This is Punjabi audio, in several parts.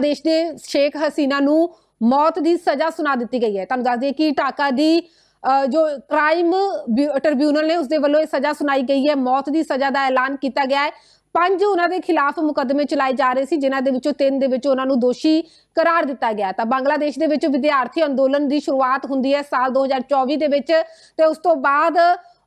ਦੇਸ਼ ਦੇ ਸ਼ੇਖ ਹਸੀਨਾ ਨੂੰ ਮੌਤ ਦੀ ਸਜ਼ਾ ਸੁਣਾ ਦਿੱਤੀ ਗਈ ਹੈ। ਤੁਹਾਨੂੰ ਦੱਸ ਦਈਏ ਕਿ ਢਾਕਾ ਦੀ ਜੋ ਕ੍ਰਾਈਮ ਟ੍ਰਿਬਿਊਨਲ ਨੇ ਉਸ ਦੇ ਵੱਲੋਂ ਇਹ ਸਜ਼ਾ ਸੁਣਾਈ ਗਈ ਹੈ। ਮੌਤ ਦੀ ਸਜ਼ਾ ਦਾ ਐਲਾਨ ਕੀਤਾ ਗਿਆ ਹੈ। ਪੰਜ ਉਹਨਾਂ ਦੇ ਖਿਲਾਫ ਮੁਕੱਦਮੇ ਚਲਾਏ ਜਾ ਰਹੇ ਸੀ, ਜਿਨ੍ਹਾਂ ਦੇ ਵਿੱਚੋਂ ਤਿੰਨ ਦੇ ਵਿੱਚ ਉਹਨਾਂ ਨੂੰ ਦੋਸ਼ੀ ਕਰਾਰ ਦਿੱਤਾ ਗਿਆ ਤਾਂ ਬੰਗਲਾਦੇਸ਼ ਦੇ ਵਿੱਚ ਵਿਦਿਆਰਥੀ ਅੰਦੋਲਨ ਦੀ ਸ਼ੁਰੂਆਤ ਹੁੰਦੀ ਹੈ ਸਾਲ 2024 ਦੇ ਵਿੱਚ ਤੇ ਉਸ ਤੋਂ ਬਾਅਦ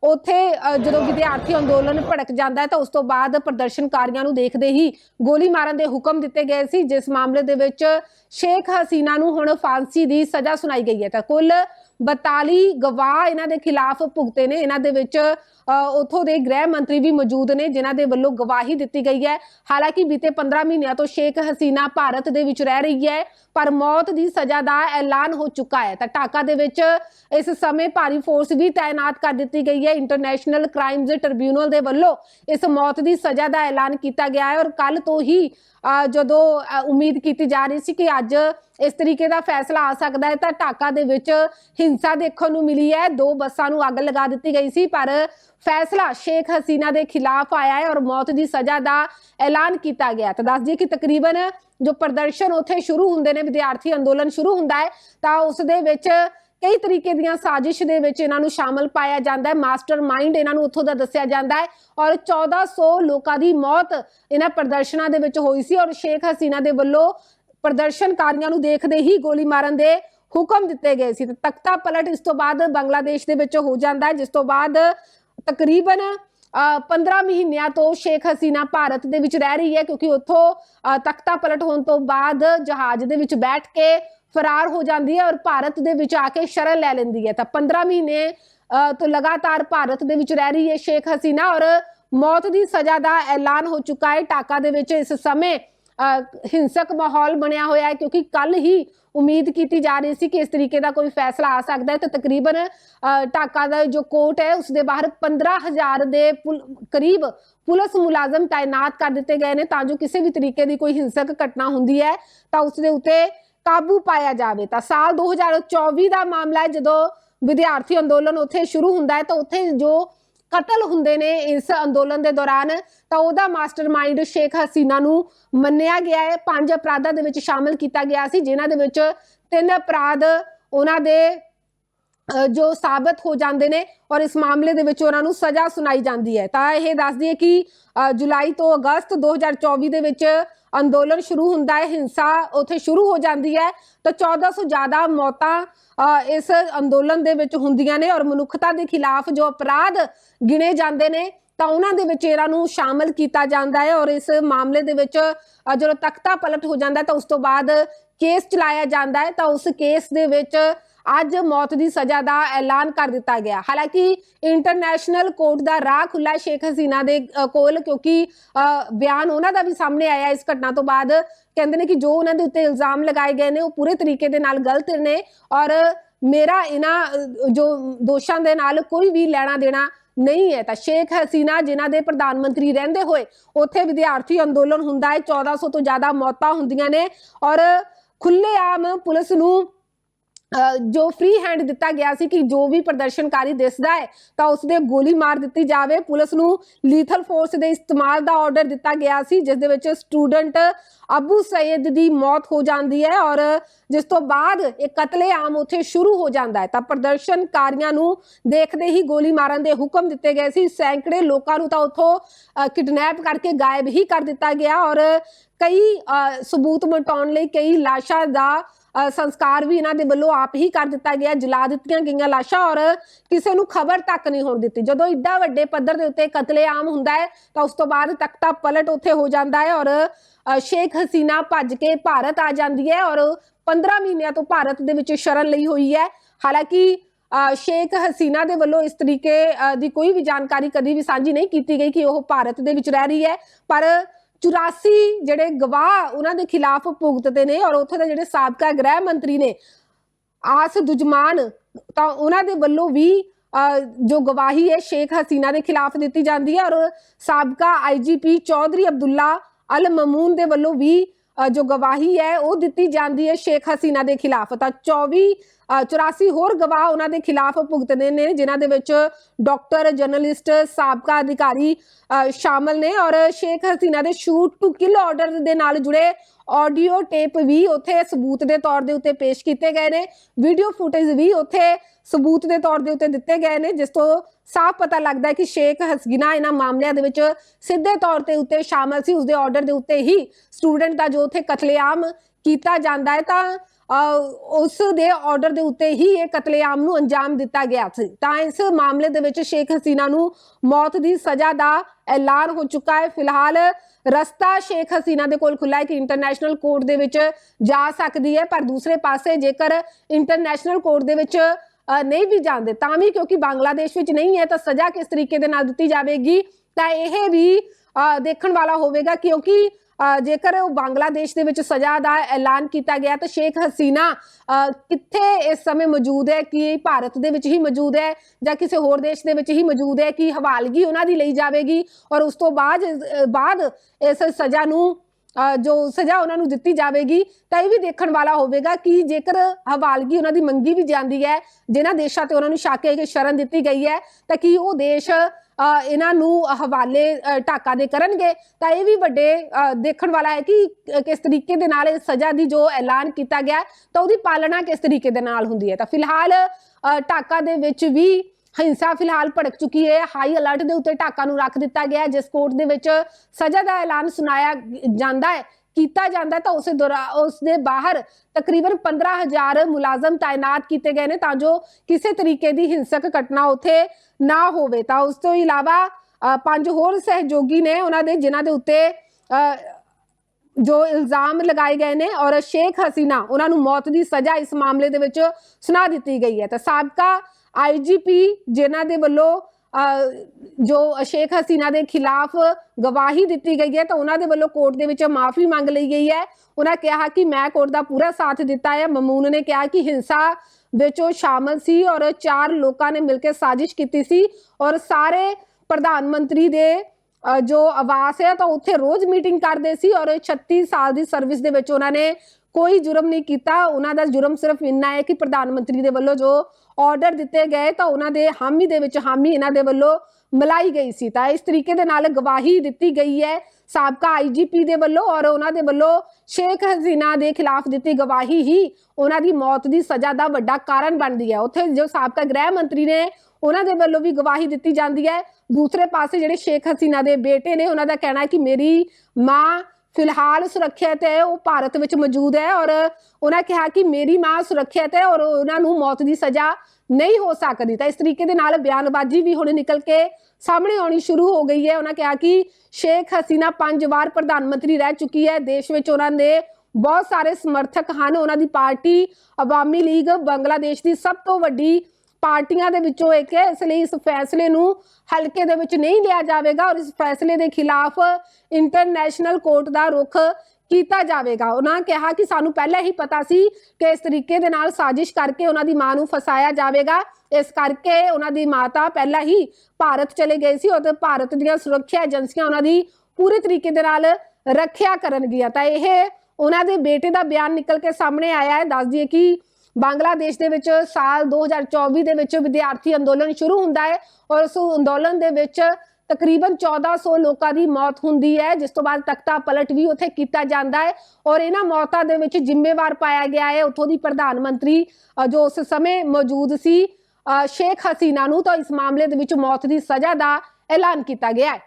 ਉੱਥੇ ਅ, ਜਦੋਂ ਵਿਦਿਆਰਥੀ ਅੰਦੋਲਨ ਭੜਕ ਜਾਂਦਾ ਹੈ ਤਾਂ ਉਸ ਤੋਂ ਬਾਅਦ ਪ੍ਰਦਰਸ਼ਨਕਾਰੀਆਂ ਨੂੰ ਦੇਖਦੇ ਹੀ ਗੋਲੀ ਮਾਰਨ ਦੇ ਹੁਕਮ ਦਿੱਤੇ ਗਏ ਸੀ ਜਿਸ ਮਾਮਲੇ ਦੇ ਵਿੱਚ ਸ਼ੇਖ ਹਸੀਨਾ ਨੂੰ ਹੁਣ ਫਾਂਸੀ ਦੀ ਸਜ਼ਾ ਸੁਣਾਈ ਗਈ ਹੈ। ਤਾਂ ਕੁੱਲ 42 ਗਵਾਹ ਇਹਨਾਂ ਦੇ ਖਿਲਾਫ ਭੁਗਤੇ ਨੇ। ਇਹਨਾਂ ਦੇ ਵਿੱਚ ਅ, ਦੇ ਗ੍ਰਹਿ ਮੰਤਰੀ ਵੀ ਮੌਜੂਦ ਨੇ ਜਿਨ੍ਹਾਂ ਦੇ ਵੱਲੋਂ ਗਵਾਹੀ ਦਿੱਤੀ ਗਈ ਹੈ। ਹਾਲਾਂਕਿ ਬੀਤੇ 15 ਮਹੀਨਿਆਂ ਤੋਂ ਸ਼ੇਖ ਹਸੀਨਾ ਭਾਰਤ ਦੇ ਵਿੱਚ ਰਹਿ ਰਹੀ ਹੈ ਪਰ ਮੌਤ ਦੀ ਸਜ਼ਾ ਦਾ ਐਲਾਨ ਹੋ ਚੁੱਕਾ ਹੈ। ਤਾਂ ਢਾਕਾ ਦੇ ਵਿੱਚ ਇਸ ਸਮੇਂ ਭਾਰੀ ਫੋਰਸ ਵੀ ਤਾਇਨਾਤ ਕਰ ਦਿੱਤੀ ਗਈ ਹੈ। ਇੰਟਰਨੈਸ਼ਨਲ ਕ੍ਰਾਈਮਸ ਟ੍ਰਿਬਿਊਨਲ ਦੇ ਵੱਲੋਂ ਇਸ ਮੌਤ ਦੀ ਸਜ਼ਾ ਦਾ ਐਲਾਨ ਕੀਤਾ ਗਿਆ ਹੈ ਔਰ ਕੱਲ ਤੋਂ ਹੀ ਜਦੋਂ ਉਮੀਦ ਕੀਤੀ ਜਾ ਰਹੀ ਸੀ ਕਿ ਅੱਜ ਇਸ ਤਰੀਕੇ ਦਾ ਫੈਸਲਾ ਆ ਸਕਦਾ ਹੈ, ਤਾਂ ਢਾਕਾ ਦੇ ਵਿੱਚ ਹਿੰਸਾ ਦੇਖਣ ਨੂੰ ਮਿਲੀ ਹੈ। ਦੋ ਬੱਸਾਂ ਨੂੰ ਅੱਗ ਲਗਾ ਦਿੱਤੀ ਗਈ ਸੀ, ਪਰ ਫੈਸਲਾ ਸ਼ੇਖ ਹਸੀਨਾ ਦੇ ਖਿਲਾਫ ਆਇਆ ਹੈ ਔਰ ਮੌਤ ਦੀ ਸਜ਼ਾ ਦਾ ਐਲਾਨ ਕੀਤਾ ਗਿਆ। ਤਾਂ ਦੱਸ ਦਈਏ ਕਿ ਤਕਰੀਬਨ ਜੋ ਪ੍ਰਦਰਸ਼ਨ ਉੱਥੇ ਸ਼ੁਰੂ ਹੁੰਦੇ ਨੇ, ਵਿਦਿਆਰਥੀ ਅੰਦੋਲਨ ਸ਼ੁਰੂ ਹੁੰਦਾ ਹੈ, ਤਾਂ ਉਸ ਦੇ ਵਿੱਚ ਕਈ ਤਰੀਕੇ ਦੀਆਂ ਸਾਜ਼ਿਸ਼ ਦੇ ਵਿੱਚ ਇਹਨਾਂ ਨੂੰ ਸ਼ਾਮਲ ਪਾਇਆ ਜਾਂਦਾ ਹੈ। ਮਾਸਟਰ ਇਹਨਾਂ ਨੂੰ ਉੱਥੋਂ ਦਾ ਦੱਸਿਆ ਜਾਂਦਾ ਹੈ ਔਰ 1400 ਲੋਕਾਂ ਦੀ ਮੌਤ ਇਹਨਾਂ ਪ੍ਰਦਰਸ਼ਨਾਂ ਦੇ ਵਿੱਚ ਹੋਈ ਸੀ ਔਰ ਸ਼ੇਖ ਹਸੀਨਾ ਦੇ ਵੱਲੋਂ ਪ੍ਰਦਰਸ਼ਨਕਾਰੀਆਂ ਨੂੰ ਦੇਖਦੇ ਹੀ ਗੋਲੀ ਮਾਰਨ ਦੇ ਹੁਕਮ ਦਿੱਤੇ ਗਏ ਸੀ। ਤੇ ਤਖਤਾ ਪਲਟ ਇਸ ਤੋਂ ਬਾਅਦ ਬੰਗਲਾਦੇਸ਼ ਦੇ ਵਿੱਚ ਹੋ ਜਾਂਦਾ ਹੈ ਜਿਸ ਤੋਂ ਬਾਅਦ ਤਕਰੀਬਨ ਅ, 15 ਮਹੀਨਿਆਂ ਤੋਂ ਸ਼ੇਖ ਹਸੀਨਾ ਭਾਰਤ ਦੇ ਵਿੱਚ ਰਹਿ ਰਹੀ ਹੈ ਕਿਉਂਕਿ ਉੱਥੋਂ ਅ, ਤਖਤਾ ਪਲਟ ਹੋਣ ਤੋਂ ਬਾਅਦ ਜਹਾਜ਼ ਦੇ ਵਿੱਚ ਬੈਠ ਕੇ ਫਰਾਰ ਹੋ ਜਾਂਦੀ ਹੈ ਔਰ ਭਾਰਤ ਦੇ ਵਿੱਚ ਆ ਕੇ ਸ਼ਰਨ ਲੈ ਲੈਂਦੀ ਹੈ। ਤਾਂ 15 ਮਹੀਨੇ ਤੋਂ ਲਗਾਤਾਰ ਭਾਰਤ ਦੇ ਵਿੱਚ ਰਹਿ ਰਹੀ ਹੈ ਸ਼ੇਖ ਹਸੀਨਾ ਔਰ ਮੌਤ ਦੀ ਸਜ਼ਾ ਦਾ ਐਲਾਨ ਹੋ ਚੁੱਕਾ ਹੈ। ਢਾਕਾ ਦੇ ਵਿੱਚ ਇਸ ਸਮੇਂ ਹਿੰਸਕ ਮਾਹੌਲ ਬਣਿਆ ਹੋਇਆ ਹੈ ਕਿਉਂਕਿ ਕੱਲ ਹੀ ਉਮੀਦ ਕੀਤੀ ਜਾ ਰਹੀ ਸੀ ਕਿ ਇਸ ਤਰੀਕੇ ਦਾ ਕੋਈ ਫੈਸਲਾ ਆ ਸਕਦਾ ਹੈ। ਤਾਂ ਤਕਰੀਬਨ ਅ, ਢਾਕਾ ਦਾ ਜੋ ਕੋਰਟ ਹੈ ਉਸ ਦੇ ਬਾਹਰ 15000 ਦੇ ਪੁਲ- ਕਰੀਬ ਪੁਲਿਸ ਮੁਲਾਜ਼ਮ ਤਾਇਨਾਤ ਕਰ ਦਿੱਤੇ ਗਏ ਨੇ ਤਾਂ ਜੋ ਕਿਸੇ ਵੀ ਤਰੀਕੇ ਦੀ ਕੋਈ ਹਿੰਸਕ ਘਟਨਾ ਹੁੰਦੀ ਹੈ ਤਾਂ ਉਸ ਦੇ ਉੱਤੇ ਕਾਬੂ ਪਾਇਆ ਜਾਵੇ, ਤਾਂ ਸਾਲ 2024 ਦਾ ਮਾਮਲਾ ਹੈ, ਜਦੋਂ ਵਿਦਿਆਰਥੀ ਅੰਦੋਲਨ ਉੱਥੇ ਸ਼ੁਰੂ ਹੁੰਦਾ ਹੈ, ਤਾਂ ਉੱਥੇ ਜੋ ਕਤਲ ਹੁੰਦੇ ਨੇ ਇਸ ਅੰਦੋਲਨ ਦੇ ਦੌਰਾਨ, ਤਾਂ ਉਹਦਾ ਮਾਸਟਰਮਾਈਂਡ ਸ਼ੇਖ ਹਸੀਨਾ ਨੂੰ ਮੰਨਿਆ ਗਿਆ ਹੈ। ਪੰਜ ਅਪਰਾਧਾਂ ਦੇ ਵਿੱਚ ਸ਼ਾਮਲ ਕੀਤਾ ਗਿਆ ਸੀ, ਜਿਨ੍ਹਾਂ ਦੇ ਵਿੱਚ ਤਿੰਨ ਅਪਰਾਧ ਉਹਨਾਂ ਦੇ ਜੋ ਸਾਬਤ ਹੋ ਜਾਂਦੇ ਨੇ ਔਰ ਇਸ ਮਾਮਲੇ ਦੇ ਵਿੱਚ ਉਹਨਾਂ ਨੂੰ ਸਜ਼ਾ ਸੁਣਾਈ ਜਾਂਦੀ ਹੈ। ਤਾਂ ਇਹ ਦੱਸਦੀ ਦਈਏ ਕਿ ਜੁਲਾਈ ਤੋਂ ਅਗਸਤ 2024 ਦੇ ਵਿੱਚ ਅੰਦੋਲਨ ਸ਼ੁਰੂ ਹੁੰਦਾ ਹੈ, ਹਿੰਸਾ ਉੱਥੇ ਸ਼ੁਰੂ ਹੋ ਜਾਂਦੀ ਹੈ, ਤਾਂ 1400 ਜ਼ਿਆਦਾ ਮੌਤਾਂ ਇਸ ਅੰਦੋਲਨ ਦੇ ਵਿੱਚ ਹੁੰਦੀਆਂ ਨੇ ਔਰ ਮਨੁੱਖਤਾ ਦੇ ਖਿਲਾਫ ਜੋ ਅਪਰਾਧ ਗਿਣੇ ਜਾਂਦੇ ਨੇ, ਤਾਂ ਉਹਨਾਂ ਦੇ ਵਿੱਚ ਇਹਨਾਂ ਨੂੰ ਸ਼ਾਮਲ ਕੀਤਾ ਜਾਂਦਾ ਹੈ ਔਰ ਇਸ ਮਾਮਲੇ ਦੇ ਵਿੱਚ ਜਦੋਂ ਤਖਤਾ ਪਲਟ ਹੋ ਜਾਂਦਾ ਤਾਂ ਉਸ ਤੋਂ ਬਾਅਦ ਕੇਸ ਚਲਾਇਆ ਜਾਂਦਾ ਹੈ, ਤਾਂ ਉਸ ਕੇਸ ਦੇ ਵਿੱਚ ਅੱਜ ਮੌਤ ਦੀ ਸਜ਼ਾ ਦਾ ਐਲਾਨ ਕਰ ਦਿੱਤਾ ਗਿਆ। ਹਾਲਾਂਕਿ ਇੰਟਰਨੈਸ਼ਨਲ ਕੋਰਟ ਦਾ ਰਾਹ ਖੁੱਲਾ ਸ਼ੇਖ ਹਸੀਨਾ ਦੇ ਕੋਲ ਕਿਉਂਕਿ ਬਿਆਨ ਉਹਨਾਂ ਦਾ ਵੀ ਸਾਹਮਣੇ ਆਇਆ ਇਸ ਘਟਨਾ ਤੋਂ ਬਾਅਦ। ਕਹਿੰਦੇ ਨੇ ਕਿ ਜੋ ਉਹਨਾਂ ਦੇ ਉੱਤੇ ਇਲਜ਼ਾਮ ਲਗਾਏ ਗਏ ਨੇ ਉਹ ਪੂਰੇ ਤਰੀਕੇ ਦੇ ਨਾਲ ਗਲਤ ਨੇ ਔਰ ਮੇਰਾ ਇਹਨਾਂ ਜੋ ਦੋਸ਼ਾਂ ਦੇ ਨਾਲ ਕੋਈ ਵੀ ਲੈਣਾ ਦੇਣਾ ਨਹੀਂ ਹੈ। ਤਾਂ ਸ਼ੇਖ ਹਸੀਨਾ ਜਿਨ੍ਹਾਂ ਦੇ ਪ੍ਰਧਾਨ ਮੰਤਰੀ ਰਹਿੰਦੇ ਹੋਏ ਉੱਥੇ ਵਿਦਿਆਰਥੀ ਅੰਦੋਲਨ ਹੁੰਦਾ ਹੈ 1400 ਤੋਂ ਜ਼ਿਆਦਾ ਮੌਤਾਂ ਹੁੰਦੀਆਂ ਨੇ ਔਰ ਖੁੱਲ੍ਹੇਆਮ ਪੁਲਿਸ ਨੂੰ ਜੋ ਫ੍ਰੀ ਹੈਂਡ ਦਿੱਤਾ ਗਿਆ ਸੀ ਕਿ ਜੋ ਵੀ ਪ੍ਰਦਰਸ਼ਨਕਾਰੀ ਦਿਸਦਾ ਹੈ ਤਾਂ ਉਸ ਦੇ ਗੋਲੀ ਮਾਰ ਦਿੱਤੀ ਜਾਵੇ। ਪੁਲਿਸ ਨੂੰ ਲੀਥਲ ਫੋਰਸ ਦੇ ਇਸਤੇਮਾਲ ਦਾ ਆਰਡਰ ਦਿੱਤਾ ਗਿਆ ਸੀ ਜਿਸ ਦੇ ਵਿੱਚ ਸਟੂਡੈਂਟ ਅਬੂ ਸੈਦ ਦੀ ਮੌਤ ਹੋ ਜਾਂਦੀ ਹੈ ਔਰ ਜਿਸ ਤੋਂ ਬਾਅਦ ਇਹ ਕਤਲੇਆਮ ਉੱਥੇ ਸ਼ੁਰੂ ਹੋ ਜਾਂਦਾ ਹੈ। ਤਾਂ ਪ੍ਰਦਰਸ਼ਨਕਾਰੀਆਂ ਨੂੰ ਦੇਖਦੇ ਹੀ ਗੋਲੀ ਮਾਰਨ ਦੇ ਹੁਕਮ ਦਿੱਤੇ ਗਏ ਸੀ। ਸੈਂਕੜੇ ਲੋਕਾਂ ਨੂੰ ਤਾਂ ਉੱਥੋਂ ਕਿਡਨੈਪ ਕਰਕੇ ਗਾਇਬ ਹੀ ਕਰ ਦਿੱਤਾ ਗਿਆ ਔਰ ਕਈ ਅ, ਸਬੂਤ ਮਿਟਾਉਣ ਲਈ ਕਈ ਲਾਸ਼ਾਂ ਦਾ ਸੰਸਕਾਰ ਵੀ ਇਹਨਾਂ ਦੇ ਵੱਲੋਂ ਆਪ ਹੀ ਕਰ ਦਿੱਤਾ ਗਿਆ ਜਲਾ ਦਿੱਤੀਆਂ ਗਈਆਂ ਲਾਸ਼ਾਂ ਔਰ ਕਿਸੇ ਨੂੰ ਖਬਰ ਤੱਕ ਨਹੀਂ ਹੋਣ ਦਿੱਤੀ। ਜਦੋਂ ਇੱਡਾ ਵੱਡੇ ਪੱਧਰ ਦੇ ਉੱਤੇ ਕਤਲੇਆਮ ਹੁੰਦਾ ਹੈ ਤਾਂ ਉਸ ਤੋਂ ਬਾਅਦ ਤਖਤਾ ਪਲਟ ਉੱਥੇ ਹੋ ਜਾਂਦਾ ਹੈ ਔਰ ਸ਼ੇਖ ਹਸੀਨਾ ਭੱਜ ਕੇ ਭਾਰਤ ਆ ਜਾਂਦੀ ਹੈ ਔਰ 15 ਮਹੀਨਿਆਂ ਤੋਂ ਭਾਰਤ ਦੇ ਵਿੱਚ ਸ਼ਰਨ ਲਈ ਹੋਈ ਹੈ। ਹਾਲਾਂਕਿ ਅ, ਸ਼ੇਖ ਹਸੀਨਾ ਦੇ ਵੱਲੋਂ ਇਸ ਤਰੀਕੇ ਅ, ਦੀ ਕੋਈ ਵੀ ਜਾਣਕਾਰੀ ਕਦੀ ਵੀ ਸਾਂਝੀ ਨਹੀਂ ਕੀਤੀ ਗਈ ਕਿ ਉਹ ਭਾਰਤ ਦੇ ਵਿੱਚ ਰਹਿ ਰਹੀ ਹੈ ਪਰ 84 ਜਿਹੜੇ ਗਵਾਹ ਉਹਨਾਂ ਦੇ ਖਿਲਾਫ ਭੁਗਤਦੇ ਨੇ ਔਰ ਉੱਥੇ ਦੇ ਜਿਹੜੇ ਸਾਬਕਾ ਗ੍ਰਹਿ ਮੰਤਰੀ ਨੇ ਆਸ ਦੁਜਮਾਨ ਤਾਂ ਉਹਨਾਂ ਦੇ ਵੱਲੋਂ ਵੀ ਅ, ਜੋ ਗਵਾਹੀ ਹੈ ਸ਼ੇਖ ਹਸੀਨਾ ਦੇ ਖਿਲਾਫ ਦਿੱਤੀ ਜਾਂਦੀ ਹੈ ਔਰ ਸਾਬਕਾ ਆਈਜੀਪੀ ਚੌਧਰੀ ਅਬਦੁੱਲਾ ਅਲ ਮਮੂਨ ਦੇ ਵੱਲੋਂ ਵੀ ਜੋ ਗਵਾਹੀ ਹੈ ਉਹ ਦਿੱਤੀ ਜਾਂਦੀ ਹੈ ਸ਼ੇਖ ਹਸੀਨਾ ਦੇ ਖਿਲਾਫ। ਤਾਂ 24 84 ਹੋਰ ਗਵਾਹ ਉਹਨਾਂ ਦੇ ਖਿਲਾਫ ਭੁਗਤਦੇ ਨੇ, ਜਿਨ੍ਹਾਂ ਦੇ ਵਿੱਚ ਡਾਕਟਰ, ਜਰਨਲਿਸਟ, ਸਾਬਕਾ ਅਧਿਕਾਰੀ ਸ਼ਾਮਲ ਨੇ ਔਰ ਸ਼ੇਖ ਹਸੀਨਾ ਦੇ ਸ਼ੂਟ ਟੂ ਕਿਲ ਆਰਡਰ ਦੇ ਨਾਲ ਜੁੜੇ ਆਡੀਓ ਟੇਪ ਵੀ ਉੱਥੇ ਸਬੂਤ ਦੇ ਤੌਰ ਦੇ ਉੱਤੇ ਪੇਸ਼ ਕੀਤੇ ਗਏ ਨੇ। ਵੀਡੀਓ ਫੁਟੇਜ ਵੀ ਉੱਥੇ ਸਬੂਤ ਦੇ ਤੌਰ ਦੇ ਉੱਤੇ ਦਿੱਤੇ ਗਏ ਨੇ, ਜਿਸ ਤੋਂ ਸਾਫ਼ ਪਤਾ ਲੱਗਦਾ ਹੈ ਕਿ ਸ਼ੇਖ ਹਸਗੀਨਾ ਇਹਨਾਂ ਮਾਮਲਿਆਂ ਦੇ ਵਿੱਚ ਸਿੱਧੇ ਤੌਰ ਤੇ ਉੱਤੇ ਸ਼ਾਮਲ ਸੀ। ਉਸਦੇ ਆਰਡਰ ਦੇ ਉੱਤੇ ਹੀ ਸਟੂਡੈਂਟ ਦਾ ਜੋ ਉੱਥੇ ਕਤਲੇਆਮ ਕੀਤਾ ਜਾਂਦਾ ਹੈ, ਤਾਂ ਉਸ ਦੇ ਆਰਡਰ ਦੇ ਉੱਤੇ ਹੀ ਇਹ ਕਤਲੇਆਮ ਨੂੰ ਅੰਜਾਮ ਦਿੱਤਾ ਗਿਆ ਸੀ। ਤਾਂ ਇਸ ਮਾਮਲੇ ਦੇ ਵਿੱਚ ਸ਼ੇਖ ਹਸੀਨਾ ਨੂੰ ਮੌਤ ਦੀ ਸਜ਼ਾ ਦਾ ਐਲਾਨ ਹੋ ਚੁੱਕਾ ਹੈ। ਫਿਲਹਾਲ ਰਸਤਾ ਸ਼ੇਖ ਹਸੀਨਾ ਦੇ ਕੋਲ ਖੁੱਲਾ ਹੈ ਕਿ ਇੰਟਰਨੈਸ਼ਨਲ ਕੋਰਟ ਦੇ ਵਿੱਚ ਜਾ ਸਕਦੀ ਹੈ ਪਰ ਦੂਸਰੇ ਪਾਸੇ ਜੇਕਰ ਇੰਟਰਨੈਸ਼ਨਲ ਕੋਰਟ ਦੇ ਵਿੱਚ ਨਹੀਂ ਵੀ ਜਾਂਦੇ ਤਾਂ ਵੀ ਕਿਉਂਕਿ ਬੰਗਲਾਦੇਸ਼ ਵਿੱਚ ਨਹੀਂ ਹੈ ਤਾਂ ਸਜ਼ਾ ਕਿਸ ਤਰੀਕੇ ਦੇ ਨਾਲ ਦਿੱਤੀ ਜਾਵੇਗੀ ਤਾਂ ਇਹ ਵੀ ਅ, ਦੇਖਣ ਵਾਲਾ ਹੋਵੇਗਾ ਕਿਉਂਕਿ ਜੇਕਰ ਉਹ ਬੰਗਲਾਦੇਸ਼ ਦੇ ਵਿੱਚ ਸਜ਼ਾ ਦਾ ਐਲਾਨ ਕੀਤਾ ਗਿਆ ਤਾਂ ਸ਼ੇਖ ਹਸੀਨਾ ਕਿੱਥੇ ਇਸ ਸਮੇਂ ਮੌਜੂਦ ਹੈ? ਕਿ ਭਾਰਤ ਦੇ ਵਿੱਚ ਹੀ ਮੌਜੂਦ ਹੈ? ਜਾਂ ਕਿਸੇ ਹੋਰ ਦੇਸ਼ ਦੇ ਵਿੱਚ ਹੀ ਮੌਜੂਦ ਹੈ? ਕਿ ਹਵਾਲਗੀ ਉਹਨਾਂ ਦੀ ਲਈ ਜਾਵੇਗੀ? ਔਰ ਉਸ ਤੋਂ ਬਾਅਦ ਬਾਅਦ ਇਸ ਸਜ਼ਾ ਨੂੰ ਅ, ਜੋ ਸਜ਼ਾ ਉਹਨਾਂ ਨੂੰ ਦਿੱਤੀ ਜਾਵੇਗੀ ਤਾਂ ਇਹ ਵੀ ਦੇਖਣ ਵਾਲਾ ਹੋਵੇਗਾ ਕਿ ਜੇਕਰ ਹਵਾਲਗੀ ਉਹਨਾਂ ਦੀ ਮੰਗੀ ਵੀ ਜਾਂਦੀ ਹੈ ਜਿਨ੍ਹਾਂ ਦੇਸ਼ਾਂ ਤੇ ਉਹਨਾਂ ਨੂੰ ਸ਼ੱਕ ਹੈ ਕਿ ਸ਼ਰਨ ਦਿੱਤੀ ਗਈ ਹੈ ਤਾਂ ਕੀ ਉਹ ਦੇਸ਼ ਇਹਨਾਂ ਨੂੰ ਹਵਾਲੇ ਢਾਕਾ ਦੇ ਕਰਨਗੇ, ਤਾਂ ਇਹ ਵੀ ਵੱਡੇ ਦੇਖਣ ਵਾਲਾ ਹੈ ਕਿ ਕਿਸ ਤਰੀਕੇ ਦੇ ਨਾਲ ਇਸ ਸਜ਼ਾ ਦੀ ਜੋ ਐਲਾਨ ਕੀਤਾ ਗਿਆ, ਤਾਂ ਉਹਦੀ ਪਾਲਣਾ ਕਿਸ ਤਰੀਕੇ ਦੇ ਨਾਲ ਹੁੰਦੀ ਹੈ। ਤਾਂ ਫਿਲਹਾਲ ਢਾਕਾ ਦੇ ਵਿੱਚ ਵੀ ਹਿੰਸਾ ਫਿਲਹਾਲ ਭੜਕ ਚੁੱਕੀ ਹੈ। ਹਾਈ ਅਲਰਟ ਦੇ ਉੱਤੇ ਢਾਕਾ ਨੂੰ ਰੱਖ ਦਿੱਤਾ ਗਿਆ ਜਿਸ ਕੋਰਟ ਦੇ ਵਿੱਚ ਸਜ਼ਾ ਦਾ ਐਲਾਨ ਸੁਣਾਇਆ ਜਾਂਦਾ ਹੈ। ਕੀਤਾ ਜਾਂਦਾ ਤਾਂ ਉਸੇ ਦੌਰਾਨ ਉਸ ਦੇ ਬਾਹਰ ਤਕਰੀਬਨ 15000 ਮੁਲਾਜ਼ਮ ਤਾਇਨਾਤ ਕੀਤੇ ਗਏ ਨੇ ਤਾਂ ਜੋ ਕਿਸੇ ਤਰੀਕੇ ਦੀ ਹਿੰਸਕ ਘਟਨਾ ਉੱਥੇ ਨਾ ਹੋਵੇ। ਤਾਂ ਉਸ ਤੋਂ ਇਲਾਵਾ ਪੰਜ ਹੋਰ ਸਹਿਯੋਗੀ ਨੇ ਉਹਨਾਂ ਦੇ, ਜਿਨ੍ਹਾਂ ਦੇ ਉੱਤੇ ਜੋ ਇਲਜ਼ਾਮ ਲਗਾਏ ਗਏ ਨੇ ਔਰ ਸ਼ੇਖ ਹਸੀਨਾ, ਉਹਨਾਂ ਨੂੰ ਮੌਤ ਦੀ ਸਜ਼ਾ ਇਸ ਮਾਮਲੇ ਦੇ ਵਿੱਚ ਸੁਣਾ ਦਿੱਤੀ ਗਈ ਹੈ। ਤਾਂ ਸਾਬਕਾ ਆਈਜੀਪੀ ਜਿਨ੍ਹਾਂ ਦੇ ਵੱਲੋਂ ਜੋ ਸ਼ੇਖ ਹਸੀਨਾ ਦੇ ਖਿਲਾਫ ਗਵਾਹੀ ਦਿੱਤੀ ਗਈ ਹੈ ਤਾਂ ਉਹਨਾਂ ਦੇ ਵੱਲੋਂ ਕੋਰਟ ਦੇ ਵਿੱਚ ਮਾਫੀ ਮੰਗ ਲਈ ਗਈ ਹੈ। ਉਹਨਾਂ ਕਿਹਾ ਕਿ ਮੈਂ ਕੋਰਟ ਦਾ ਪੂਰਾ ਸਾਥ ਦਿੱਤਾ ਹੈ। ਮਮੂਨ ਨੇ ਕਿਹਾ ਕਿ ਹਿੰਸਾ ਵਿੱਚ ਉਹ ਸ਼ਾਮਲ ਸੀ ਔਰ ਚਾਰ ਲੋਕਾਂ ਨੇ ਮਿਲ ਕੇ ਸਾਜ਼ਿਸ਼ ਕੀਤੀ ਸੀ ਔਰ ਸਾਰੇ ਪ੍ਰਧਾਨ ਮੰਤਰੀ ਦੇ ਜੋ ਆਵਾਸ ਹੈ ਤਾਂ ਉੱਥੇ ਰੋਜ਼ ਮੀਟਿੰਗ ਕਰਦੇ ਸੀ ਔਰ 36 ਸਾਲ ਦੀ ਸਰਵਿਸ ਦੇ ਵਿੱਚ ਉਹਨਾਂ ਨੇ ਕੋਈ ਜੁਰਮ ਨਹੀਂ ਕੀਤਾ। ਉਹਨਾਂ ਦਾ ਜੁਰਮ ਸਿਰਫ ਇੰਨਾ ਹੈ ਕਿ ਪ੍ਰਧਾਨ ਮੰਤਰੀ ਦੇ ਵੱਲੋਂ ਜੋ ਆਰਡਰ ਦਿੱਤੇ ਗਏ ਤਾਂ ਉਹਨਾਂ ਦੇ ਹਾਮੀ ਦੇ ਵਿੱਚ ਹਾਮੀ ਇਹਨਾਂ ਦੇ ਵੱਲੋਂ ਮਿਲਾਈ ਗਈ ਸੀ। ਤਾਂ ਇਸ ਤਰੀਕੇ ਦੇ ਨਾਲ ਗਵਾਹੀ ਦਿੱਤੀ ਗਈ ਹੈ ਸਾਬਕਾ ਆਈਜੀਪੀ ਦੇ ਵੱਲੋਂ ਔਰ ਉਹਨਾਂ ਦੇ ਵੱਲੋਂ ਸ਼ੇਖ ਹਸੀਨਾ ਦੇ ਖਿਲਾਫ ਦਿੱਤੀ ਗਵਾਹੀ ਹੀ ਉਹਨਾਂ ਦੀ ਮੌਤ ਦੀ ਸਜ਼ਾ ਦਾ ਵੱਡਾ ਕਾਰਨ ਬਣਦੀ ਹੈ। ਉੱਥੇ ਜੋ ਸਾਬਕਾ ਗ੍ਰਹਿ ਮੰਤਰੀ ਨੇ ਉਹਨਾਂ ਦੇ ਵੱਲੋਂ ਵੀ ਗਵਾਹੀ ਦਿੱਤੀ ਜਾਂਦੀ ਹੈ। ਦੂਸਰੇ ਪਾਸੇ ਜਿਹੜੇ ਸ਼ੇਖ ਹਸੀਨਾ ਦੇ ਬੇਟੇ ਨੇ, ਉਹਨਾਂ ਦਾ ਕਹਿਣਾ ਹੈ ਕਿ ਮੇਰੀ ਮਾਂ ਫਿਲਹਾਲ ਸੁਰੱਖਿਅਤ ਹੈ ਉਹ ਭਾਰਤ ਵਿੱਚ ਮੌਜੂਦ ਹੈ ਔਰ ਉਹਨਾਂ ਕਿਹਾ ਕਿ ਮੇਰੀ ਮਾਂ ਸੁਰੱਖਿਅਤ ਹੈ ਔਰ ਉਹਨਾਂ ਨੂੰ ਮੌਤ ਦੀ ਸਜ਼ਾ ਨਹੀਂ ਹੋ ਸਕਦੀ। ਤਾਂ ਇਸ ਤਰੀਕੇ ਦੇ ਨਾਲ ਬਿਆਨਬਾਜ਼ੀ ਵੀ ਹੁਣ ਨਿਕਲ ਕੇ ਸਾਹਮਣੇ ਆਉਣੀ ਸ਼ੁਰੂ ਹੋ ਗਈ ਹੈ। ਉਹਨਾਂ ਕਿਹਾ ਕਿ ਸ਼ੇਖ ਹਸੀਨਾ ਪੰਜ ਵਾਰ ਪ੍ਰਧਾਨ ਮੰਤਰੀ ਰਹਿ ਚੁੱਕੀ ਹੈ। ਦੇਸ਼ ਵਿੱਚ ਉਹਨਾਂ ਦੇ ਬਹੁਤ ਸਾਰੇ ਸਮਰਥਕ ਹਨ। ਉਹਨਾਂ ਦੀ ਪਾਰਟੀ ਅਵਾਮੀ ਲੀਗ ਬੰਗਲਾਦੇਸ਼ ਦੀ ਸਭ ਤੋਂ ਵੱਡੀ ਪਾਰਟੀਆਂ ਦੇ ਵਿੱਚੋਂ ਇੱਕ ਹੈ, ਇਸ ਲਈ ਇਸ ਫੈਸਲੇ ਨੂੰ ਹਲਕੇ ਦੇ ਵਿੱਚ ਨਹੀਂ ਲਿਆ ਜਾਵੇਗਾ ਔਰ ਇਸ ਫੈਸਲੇ ਦੇ ਖਿਲਾਫ ਇੰਟਰਨੈਸ਼ਨਲ ਕੋਰਟ ਦਾ ਰੁਖ ਕੀਤਾ ਜਾਵੇਗਾ। ਉਹਨਾਂ ਕਿਹਾ ਕਿ ਸਾਨੂੰ ਪਹਿਲਾਂ ਹੀ ਪਤਾ ਸੀ ਕਿ ਇਸ ਤਰੀਕੇ ਦੇ ਨਾਲ ਸਾਜ਼ਿਸ਼ ਕਰਕੇ ਉਹਨਾਂ ਦੀ ਮਾਂ ਨੂੰ ਫਸਾਇਆ ਜਾਵੇਗਾ। ਇਸ ਕਰਕੇ ਉਹਨਾਂ ਦੀ ਮਾਤਾ ਪਹਿਲਾਂ ਹੀ ਭਾਰਤ ਚਲੇ ਗਏ ਸੀ ਔਰ ਭਾਰਤ ਦੀਆਂ ਸੁਰੱਖਿਆ ਏਜੰਸੀਆਂ ਉਹਨਾਂ ਦੀ ਪੂਰੇ ਤਰੀਕੇ ਦੇ ਨਾਲ ਰੱਖਿਆ ਕਰਨਗੀਆਂ। ਤਾਂ ਇਹ ਉਹਨਾਂ ਦੇ ਬੇਟੇ ਦਾ ਬਿਆਨ ਨਿਕਲ ਕੇ ਸਾਹਮਣੇ ਆਇਆ ਹੈ। ਦੱਸ ਦਈਏ ਕਿ ਬੰਗਲਾਦੇਸ਼ ਦੇ ਵਿੱਚ ਸਾਲ 2024 ਦੇ ਵਿੱਚ ਵਿਦਿਆਰਥੀ ਅੰਦੋਲਨ ਸ਼ੁਰੂ ਹੁੰਦਾ ਹੈ ਔਰ ਉਸ ਅੰਦੋਲਨ ਦੇ ਵਿੱਚ ਤਕਰੀਬਨ 1400 ਲੋਕਾਂ ਦੀ ਮੌਤ ਹੁੰਦੀ ਹੈ, ਜਿਸ ਤੋਂ ਬਾਅਦ ਤਖਤਾ ਪਲਟ ਵੀ ਉੱਥੇ ਕੀਤਾ ਜਾਂਦਾ ਹੈ ਔਰ ਇਹਨਾਂ ਮੌਤਾਂ ਦੇ ਵਿੱਚ ਜ਼ਿੰਮੇਵਾਰ ਪਾਇਆ ਗਿਆ ਹੈ। ਉੱਥੋਂ ਦੀ ਪ੍ਰਧਾਨ ਮੰਤਰੀ ਜੋ ਉਸ ਸਮੇਂ ਮੌਜੂਦ ਸੀ ਸ਼ੇਖ ਹਸੀਨਾ ਨੂੰ ਤਾਂ ਇਸ ਮਾਮਲੇ ਦੇ ਵਿੱਚ ਮੌਤ ਦੀ ਸਜ਼ਾ ਦਾ ਐਲਾਨ ਕੀਤਾ ਗਿਆ ਹੈ।